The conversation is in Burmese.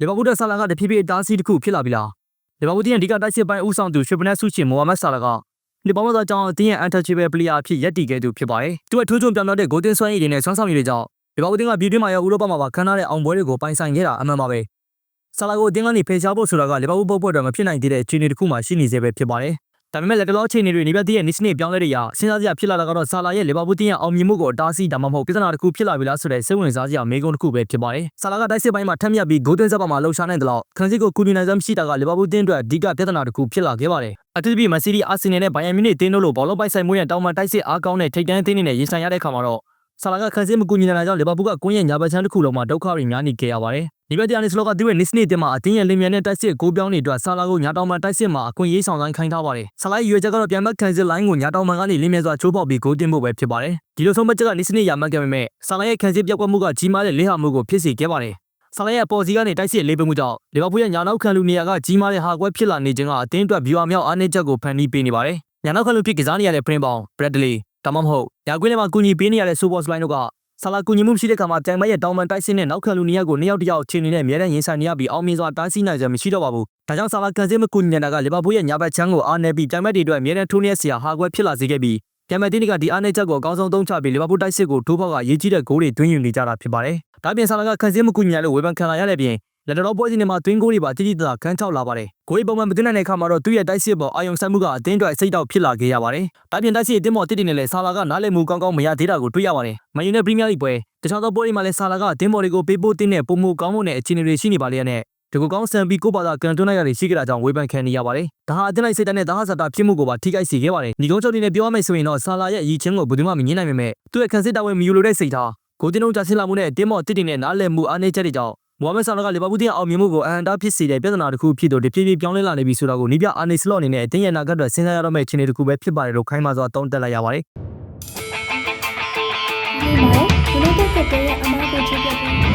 လီဗာပူးတဲ့ဆာလာကတဖြည်းဖြည်းအတားအဆီးတစ်ခုဖြစ်လာပြီလားလီဗာပူးတင်းရဲ့အဓိကတိုက်စစ်ပိုင်းဦးဆောင်သူရှ်ပနက်ဆုရှင်မိုဟာမက်ဆာလာကလီဗာပူးသားကြောင့်အတင်းရဲ့ untouchable player အဖြစ်ရပ်တည်ခဲ့သူဖြစ်ပါတယ်သူ့ရဲ့ထိုးချုံပြောင်းပြောင်းတဲ့ golden စွမ်းရည်တွေနဲ့ဆွမ်းဆောင်ရည်တွေကြောင့်လီဗာပူးတင်းကပြည်တွင်းမှာရောဥရောပမှာပါခမ်းနားတဲ့အောင်ပွဲတွေကိုပိုင်ဆိုင်ခဲ့တာအမှန်ပါပဲဆာလာကိုအတင်းကနေဖယ်ရှားဖို့ဆိုတာကလီဗာပူးပုတ်ပွဲတော့မဖြစ်နိုင်သေးတဲ့အခြေအနေတစ်ခုမှရှိနေသေးပဲဖြစ်ပါတယ် ဒါပေမဲ့လက်တလောအခြေအနေတွေနေပြတဲ့ရဲ့နိစနစ်ပြောင်းလဲတဲ့ရာစဉ်းစားစရာဖြစ်လာတာကတော့ဆာလာရဲ့လီဗာပူးတင်းရဲ့အောင်မြင်မှုကိုအတားဆီးဒါမှမဟုတ်ပြဿနာတစ်ခုဖြစ်လာပြီလားဆိုတဲ့စိတ်ဝင်စားစရာမေးခွန်းတစ်ခုပဲဖြစ်ပါတယ်။ဆာလာကတိုက်စစ်ပိုင်းမှာထက်မြက်ပြီးဂိုးသွင်းဆက်ပါမှာလှုပ်ရှားနိုင်တယ်လို့ခန်းစစ်ကိုကူညီနိုင်စမ်းမရှိတာကလီဗာပူးတင်းအတွက်အဓိကပြဿနာတစ်ခုဖြစ်လာခဲ့ပါတယ်။အထူးသဖြင့်မန်စီးတီးအာဆင်နယ်နဲ့ဘိုင်ယန်မြူနစ်တင်းတို့လိုဘောလုံးပိုက်ဆိုင်မှုရဲ့တောင်ပန်တိုက်စစ်အားကောင်းတဲ့ထိပ်တန်းအသင်းတွေနဲ့ရင်ဆိုင်ရတဲ့အခါမှာတော့ ဆာလာကခန်းစစ်မကူညီနိုင်တာကြောင့်လီဗာပူးကကွင်းရဲ့ညာဘက်ချမ်းတစ်ခုလုံးမှာဒုက္ခတွေများနေခဲ့ရပါတယ်။ဒီဘက်တရားနေစလောကသူ့ရဲ့နစ်စနစ်တင်မှာအတင်းရဲ့လင်မြန်တဲ့တိုက်စစ်ကိုပြောင်းနေအတွက်ဆာလာကိုညာတောင်ပန်တိုက်စစ်မှာအခွင့်အရေးဆောင်ဆိုင်ခိုင်းထားပါတယ်။ဆာလာရဲ့ရွေချက်ကတော့ပြန်မခန်းစစ်လိုင်းကိုညာတောင်ပန်ကနေလင်မြန်စွာချိုးပေါက်ပြီးဂိုးတင်ဖို့ပဲဖြစ်ပါတယ်။ဒီလိုဆုံးမချက်ကနစ်စနစ်ရမှတ်ခဲ့ပေမဲ့ဆာလာရဲ့ခန်းစစ်ပြောက်ကွက်မှုကကြီးမားတဲ့လေးဟာမှုကိုဖြစ်စေခဲ့ပါတယ်။ဆာလာရဲ့ပေါ်စီကနေတိုက်စစ်လေးပမှုကြောင့်လီဗာပူးရဲ့ညာနောက်ခံလူနေရာကကြီးမားတဲ့ဟာကွက်ဖြစ်လာနေခြင်းကအတင်းအတွက်ဗျူဟာမြောက်အားနည်းချက်ကိုဖန်တီးပေးနေပါတယ်။ညာနောက်ခံလူဖြစ်ကစားနေရတဲ့ပရင်ပေါင်ဘရက်ဒလီ ဒါမှမဟုတ်ညာကွင်းထဲမှာကူညီပေးနေရတဲ့ဆိုဘော့စလိုင်းတို့ကဆာလာကူညီမှုမရှိတဲ့ခါမှာတန်မရဲ့တောင်ပန်တိုက်စစ်နဲ့နောက်ခံလူနေရာကိုနှစ်ယောက်တစ်ယောက်ချင်းနေတဲ့အများနဲ့ရင်ဆိုင်နေရပြီးအောင်မြင်စွာတားဆီးနိုင်ကြမရှိတော့ပါဘူး။ဒါကြောင့်ဆာလာကန်စစ်မကူညီနေတာကလီဗာပူးရဲ့ညာဘက်ချမ်းကိုအားနည်းပြီးတန်မတွေအတွက်အများနဲ့ထိုးနေတဲ့ဆရာဟာကွက်ဖြစ်လာစေခဲ့ပြီးပြန်မဲ့တင်းတွေကဒီအားနည်းချက်ကိုအကောင်းဆုံးသုံးချပြီးလီဗာပူးတိုက်စစ်ကိုထိုးဖောက်ကရေးကြီးတဲ့ဂိုးတွေတွင်းယူနေကြတာဖြစ်ပါတယ်။ဒါပြင်ဆာလာကကန်စစ်မကူညီနိုင်လို့ဝေဖန်ခံလာရတဲ့ပြင် လက်တော်ပွဲစဉ်တွေမှာတွင်းဂိုးတွေပါတိတိတသာခန်းချောက်လာပါတယ်။ဂိုးတွေပုံမှန်မသွင်းနိုင်တဲ့အခါမှာတော့သူ့ရဲ့တိုက်စစ်ပေါ်အာယုံဆိုင်မှုကအတင်းအတွက်စိတ်တောက်ဖြစ်လာခဲ့ရပါတယ်။ဒါပြင်တိုက်စစ်အတင်းပေါ်တစ်တင်နဲ့လည်းဆာလာကနားလည်မှုကောင်းကောင်းမရသေးတာကိုတွေ့ရပါတယ်။မန်ယူနဲ့ပရီးမီးယားလိပွဲတခြားသောပွဲတွေမှာလည်းဆာလာကအတင်းပေါ်တွေကိုပေးပို့တင်းတဲ့ပုံမှုကောင်းမှုနဲ့အခြေအနေတွေရှိနေပါလေတဲ့ဒီကိုကောင်းဆန်ပြီးကိုပါတာကန်တွန်းလိုက်ရတဲ့ရှိကြတာကြောင့်ဝေဖန်ခံနေရပါတယ်။ဒါဟာအတင်းလိုက်စိတ်တိုင်းနဲ့ဒါဟာစတာဖြစ်မှုကိုပါထိခိုက်စေခဲ့ပါတယ်။ညီကုန်းချုပ်အနေနဲ့ပြောရမယ်ဆိုရင်တော့ဆာလာရဲ့အရေးချင်းကိုဘယ်သူမှမငင်းနိုင်ပေမဲ့သူ့ရဲ့ခံစစ်တာဝန်မယူလို့တဲ့စိတ်ထားကိုတင်းလုံးကြဆင်းလာမှုနဲ့တင်းမော့တစ်တင်နဲ့နားလည်မှုအားနည်းချက်တွေကြောင့် မိုဟာမက်ဆာလာကလီဗာပူးတင်းအောင်မြင်မှုကိုအဟန်တာဖြစ်စေတဲ့ပြဿနာတစ်ခုဖြစ်တော့တဖြည်းဖြည်းပြောင်းလဲလာနေပြီဆိုတာကိုနီးပြအာနေစလော့အနေနဲ့အတင်းရဲ့နာဂတ်အတွက်စဉ်းစားရတော့မယ့်အခြေအနေတစ်ခုပဲဖြစ်ပါတယ်လို့ခိုင်းပါစွာသုံးသပ်လိုက်ရပါတယ်ဒီမှာ United ကတည်းကအမားကိုချပြပေး